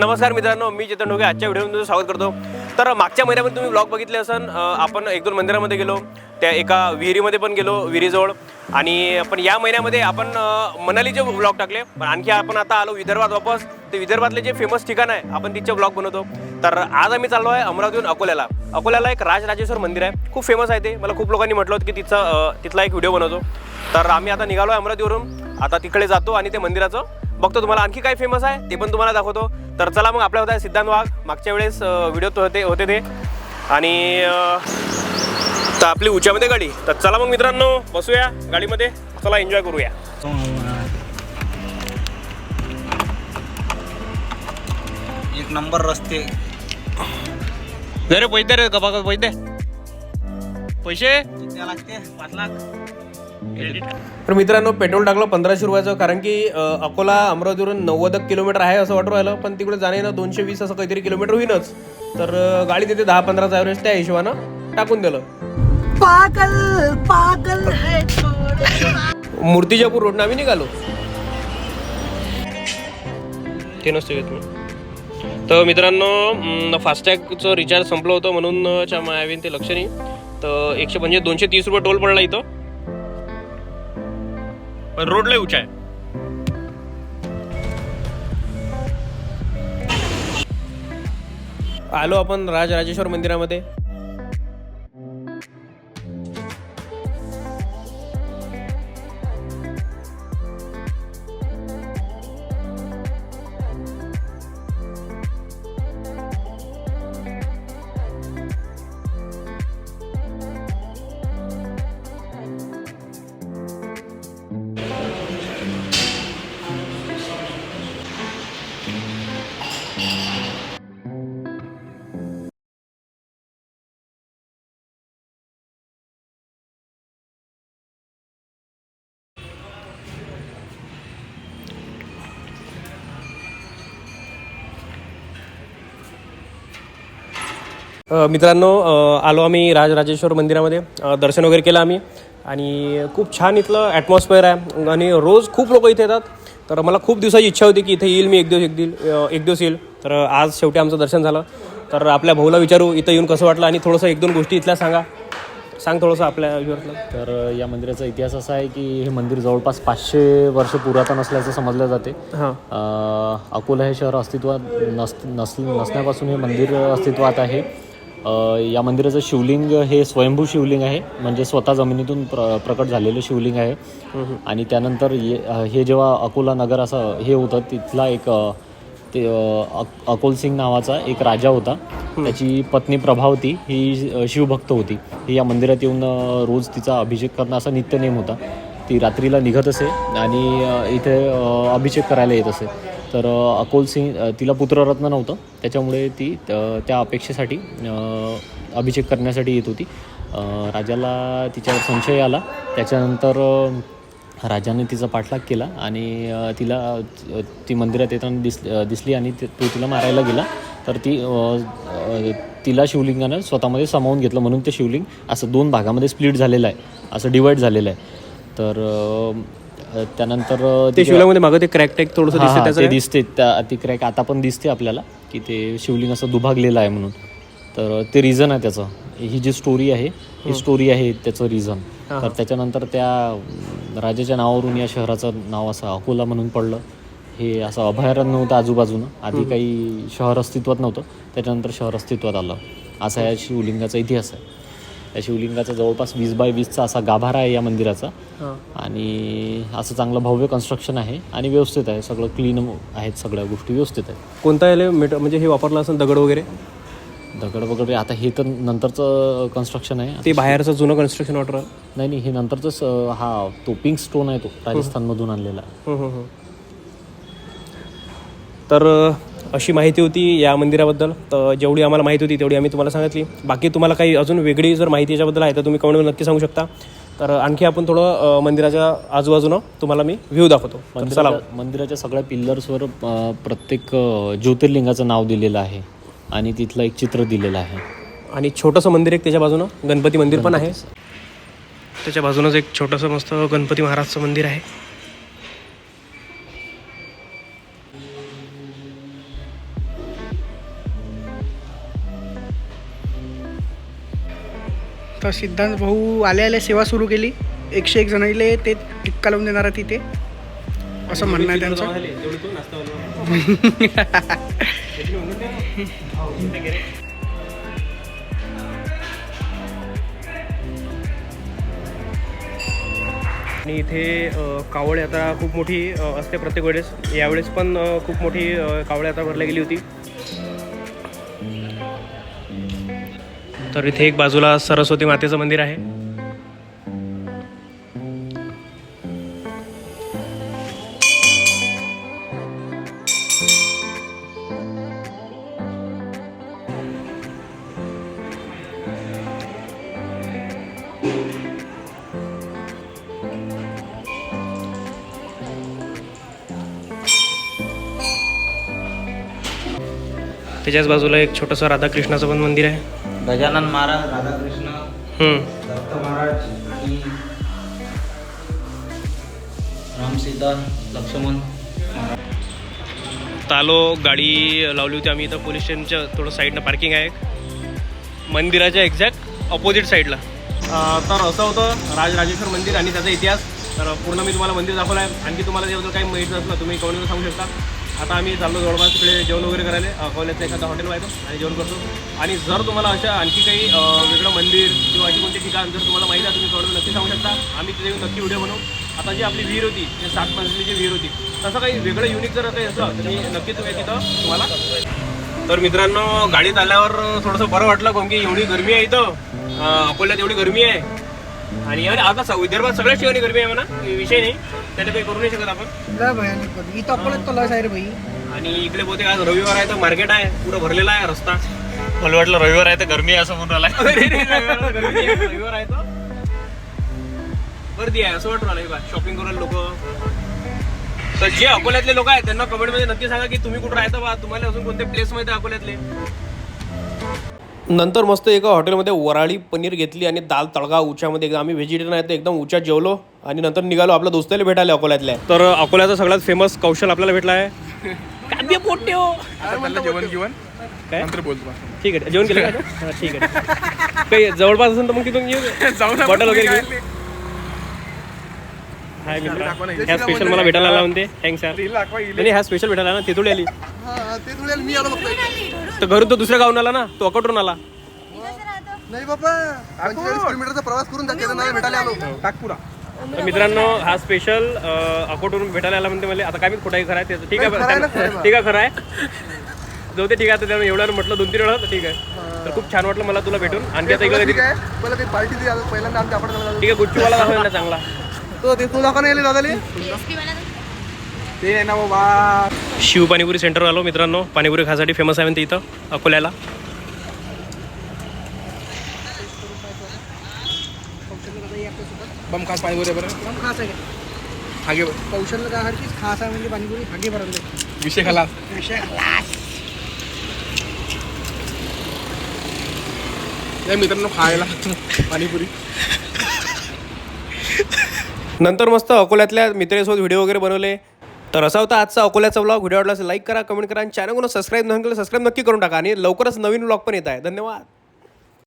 नमस्कार मित्रांनो मी चेतन ढोके आजच्या व्हिडिओमध्ये तुमचं स्वागत करतो. तर मागच्या महिन्यामध्ये तुम्ही ब्लॉग बघितले असन आपण एक दोन मंदिरामध्ये गेलो. त्या एका विहिरीमध्ये पण गेलो विहिरीजवळ. आणि पण या महिन्यामध्ये आपण मनालीचे ब्लॉग टाकले. पण आणखी आपण आता आलो विदर्भात वापस. ते विदर्भातले जे फेमस ठिकाण आहे आपण तिचे ब्लॉग बनवतो. तर आज आम्ही चाललो आहे अमरावतीहून अकोल्याला. अकोल्याला एक राजराजेश्वर मंदिर आहे. खूप फेमस आहे ते. मला खूप लोकांनी म्हटलं होतं की तिचा तिथला एक व्हिडिओ बनवतो. तर आम्ही आता निघालो आहे अमरावतीवरून. आता तिकडे जातो आणि ते मंदिराचं बघतो तुम्हाला. आणखी काय फेमस आहे ते पण तुम्हाला दाखवतो. तर चला मग आपल्या होता सिद्धांत वाघ. मागच्या वेळेस व्हिडिओ होते होते ते. आणि तर आपली उच्यामध्ये गाडी. तर चला मग मित्रांनो बसूया गाडीमध्ये. चला एन्जॉय करूया. एक नंबर रस्ते. रे पैसे रे कपा पैसे पैसे? लागते? पाच लाख. तर मित्रांनो पेट्रोल टाकलं पंधराशे रुपयाचं कारण की अकोला अमरावतीवरून नव्वद किलोमीटर आहे असं वाटू राहिलं पण तिकडे जाणे ना दोनशे वीस असं काहीतरी किलोमीटर होईनच. तर गाडी तिथे दहा पंधराचा ॲव्हरेज त्या हिशोबानं टाकून दिलं. पागल पागल है मूर्तिजापूर रोडनं आम्ही निघालो. ते नसते घेत मी तर मित्रांनो फास्टॅगचं रिचार्ज संपलं होतं म्हणून च्या मायावीन ते लक्ष नाही. तर एकशे म्हणजे दोनशे तीस रुपये टोल पडला इथं. पण रोड लय उंचा आहे आलो आपण राजराजेश्वर मंदिरामध्ये. मित्रांनो आलो आम्ही राजराजेश्वर मंदिरामध्ये. दर्शन वगैरे केलं आम्ही. आणि खूप छान इथलं ॲटमॉस्फिअर आहे. आणि रोज खूप लोक इथे येतात. तर मला खूप दिवसाची इच्छा होती की इथे येईल मी एक दिवस एक दिल एक दिवस येईल. तर आज शेवटी आमचं दर्शन झालं. तर आपल्या भाऊला विचारू इथं येऊन कसं वाटलं? आणि थोडंसं एक दोन गोष्टी इथल्या सांगा. सांग थोडंसं आपल्या व्ह्यूअर्सला तर या मंदिराचा इतिहास असा आहे की हे मंदिर जवळपास पाचशे वर्ष पुरातन असल्याचं समजलं जाते. अकोला हे शहर अस्तित्वात नस नस नसण्यापासून हे मंदिर अस्तित्वात आहे. या मंदिराचं शिवलिंग हे स्वयंभू शिवलिंग आहे. म्हणजे स्वतः जमिनीतून प्र प्रकट झालेलं शिवलिंग आहे. आणि त्यानंतर ये- हे जेव्हा अकोला नगर असं हे होतं तिथला एक ते अ, अक- अकोल सिंग नावाचा एक राजा होता. त्याची पत्नी प्रभावती ही शिवभक्त होती. ही या मंदिरात येऊन रोज तिचा अभिषेक करणं असा नित्यनेम होता. ती रात्रीला निघत असे आणि इथे अभिषेक करायला येत असे. तर अकोलसिंग अकोल सिंग तिला पुत्ररत्न नव्हतं. त्याच्यामुळे ती त्या अपेक्षेसाठी अभिषेक करण्यासाठी येत होती. राजाला तिच्यावर संशय आला. त्याच्यानंतर राजाने तिचा पाठलाग केला आणि तिला ती मंदिरात येताना दिस दिसली आणि तो तिला मारायला गेला. तर ती तिला शिवलिंगानं स्वतःमध्ये सामावून घेतलं. म्हणून ते शिवलिंग असं दोन भागामध्ये स्प्लिट झालेलं आहे. असं डिवाईड झालेलं आहे. तर अ, त्यानंतर अ, ते शिवलामध्ये मागं ते क्रॅक टॅक थोडंसं हा, दिसतं हा, त्याचं ते काय? दिसते त्या ती क्रॅक आता पण दिसते आपल्याला की ते शिवलिंग असं दुभागलेलं आहे म्हणून. तर ते रिझन आहे त्याचं. ही जी स्टोरी आहे ही स्टोरी आहे त्याचं रिझन तर त्याच्यानंतर त्या राजाच्या नावावरून या शहराचं नाव असं अकोला म्हणून पडलं. हे असं अभयारण्य नव्हतं आजूबाजूनं. आधी काही शहर अस्तित्वात नव्हतं. त्याच्यानंतर शहर अस्तित्वात आलं. असा या शिवलिंगाचा इतिहास आहे. या शिवलिंगाचा जवळपास वीस बाय वीसचा असा गाभारा आहे या मंदिराचा. हां. आणि असं चांगलं भव्य कन्स्ट्रक्शन आहे आणि व्यवस्थित आहे. सगळं क्लीन आहेत सगळ्या गोष्टी व्यवस्थित आहेत. कोणता मेट म्हणजे हे वापरलं असेल दगड वगैरे? दगड वगैरे आता हे तर नंतरचं कन्स्ट्रक्शन आहे. ते बाहेरचं जुनं कन्स्ट्रक्शन वाटर नाही नाही हे नंतरचंच अं, हा तो पिंक स्टोन आहे तो राजस्थानमधून आणलेला. तर अशी माहिती होती या मंदिराबद्दल. तर जेवढी आम्हाला माहिती होती तेवढी आम्ही तुम्हाला सांगितली. बाकी तुम्हाला काही अजून वेगळी जर माहिती याच्याबद्दल आहे तर तुम्ही कमेंटमध्ये नक्की सांगू शकता. तर आणखी आपण थोडं मंदिराच्या आजूबाजूनं तुम्हाला मी व्ह्यू दाखवतो. चला. मंदिराच्या सगळ्या पिल्लर्सवर प्रत्येक ज्योतिर्लिंगाचं नाव दिलेलं आहे आणि तिथलं एक चित्र दिलेलं आहे. आणि छोटंसं मंदिर एक त्याच्या बाजूनं. गणपती मंदिर पण आहे. त्याच्या बाजूनच एक छोटंसं मस्त गणपती महाराजचं मंदिर आहे. तर सिद्धांत भाऊ आले आले सेवा सुरू केली. एकशे एक जणांले ते टिक्का लावून देणार आहे तिथे असं म्हणणं आहे त्यांचं. आणि इथे कावळे आता खूप मोठी असते प्रत्येक वेळेस. यावेळेस पण खूप मोठी कावळे आता भरल्या गेली होती. तर इथे एक बाजूला सरस्वती मातेचं मंदिर आहे. त्याच्याच बाजूला एक छोटंसं राधाकृष्णाचं पण मंदिर आहे. गजानन महाराज राधाकृष्ण. दत्त महाराज आणि राम सीता लक्ष्मण तर आलो गाडी लावली होती आम्ही इथं पोलीस स्टेशनच्या थोडं साईडनं पार्किंग आहे मंदिराच्या एक्झॅक्ट ऑपोजिट साईडला तर असं होतं राजराजेश्वर मंदिर आणि त्याचा इतिहास. तर पूर्ण मी तुम्हाला मंदिर दाखवलं आहे आणखी तुम्हाला त्याबद्दल काही माहिती असलं तुम्ही कमेंटमध्ये सांगू शकता. आता आम्ही चाललो जवळपास तिकडे जेवण वगैरे करायला अकोल्याचं एखादं हॉटेल व्हायचं आणि जेवण करतो. आणि जर तुम्हाला अशा आणखी काही वेगळं मंदिर किंवा अशी कोणती ठिकाण जर तुम्हाला माहिती आहे तुम्ही कमेंटमध्ये नक्की सांगू शकता. आम्ही तिथे येऊन नक्की व्हिडिओ बनवू. आता जी आपली विहीर होती ते सात जी विहीर होती तसं काही वेगळं युनिक जर काही असलं तर मी नक्की तुम्ही तिथं तुम्हाला तर मित्रांनो गाडीत आल्यावर थोडंसं बरं वाटलं कारण की एवढी गरमी आहे इथं. अकोल्यात एवढी गरमी आहे. आणि आता स- विदर्भात सगळ्याच ठिकाणी गरमी आहे म्हणा. विषय नाही. त्याने काही करू नाही शकत आपण. लय भयानक होती. इथं अकोल्यात तर लस आहे रे भाई. आणि इकडे बहुतेक आज रविवार आहे तर मार्केट आहे. पुरं भरलेला आहे रस्ता. मला वाटलं रविवार आहे तर गरमी आहे असं म्हणून राहिला रविवार आहे तर गर्दी आहे असं वाटून राहिलं शॉपिंग करायला लोक. तर जे अकोल्यातले लोक आहेत त्यांना कमेंटमध्ये नक्की सांगा की तुम्ही कुठं राहता बा. तुम्हाला अजून कोणते प्लेस माहिती आहे अकोल्यातले? नंतर मस्त एका हॉटेलमध्ये वराळी पनीर घेतली आणि दाल तडका उच्यामध्ये एकदम आम्ही व्हेजिटेरियन आहे तर एकदम उच्यात जेवलो आणि नंतर निघालो आपल्या दोस्ताला भेटायला अकोल्यातल्या. तर अकोल्याचा सगळ्यात फेमस कौशल आपल्याला भेटला आहे. पोट्टे हो. जेवण काय? बोलतो ठीक आहे. जेवण केलं का? हा, ठीक आहे. काही जवळपास असेल तर मग तिथून ना बॉटल वगैरे हाय मित्रा. ह्या स्पेशल मला भेटायला आला म्हणते. थँक्स यार. ह्या स्पेशल भेटायला आला तिथून आली. ते मी आलो तर घरून तो दुसऱ्या गावून आला ना? तो अकोटरून आला. नाही बाबा पंचेचाळीस किलोमीटरचा प्रवास करून जाते नाही भेटायला आलो. नागपुरा. तर मित्रांनो हा स्पेशल अकोटवरून भेटायला आला म्हणते मला आता काय मी खोटाही खरं आहे त्याचं ठीक आहे. ठीक आहे खरं आहे. जाऊ दे ठीक आहे आता त्यानं एवढं म्हटलं दोन तीन वेळा तर ठीक आहे. तर खूप छान वाटलं मला तुला भेटून. आणखी आता इकडे ठीक आहे. मला ते पार्टी पहिल्यांदा आमच्या आपण झाला ठीक आहे गुच्चूवाला दाखवला ना चांगला. तो ते तू दाखवा नाही दादाले. ते आहे ना बाबा. शिव पाणीपुरी सेंटर आलो मित्रांनो. पाणीपुरी खासाठी फेमस आहे म्हणते इथं अकोल्याला. बम खास पाणी बरे. बरं एकदम खास आहे हागे कौशल्य काय हरकीच खास आहे म्हणजे पाणीपुरी हागे भरले. विषय खाला विषय या मित्रांनो खायला. पाणीपुरी. नंतर मस्त अकोल्यातल्या मित्रांसोबत व्हिडिओ वगैरे बनवले. तर असा होता आजचा अकोल्याचा ब्लॉग व्हिडिओ आवडला असेल लाईक करा कमेंट करा आणि चॅनल सबस्क्राईब न केलं सबस्क्राईब नक्की करून टाका आणि लवकरच नवीन ब्लॉग पण येत आहे. धन्यवाद.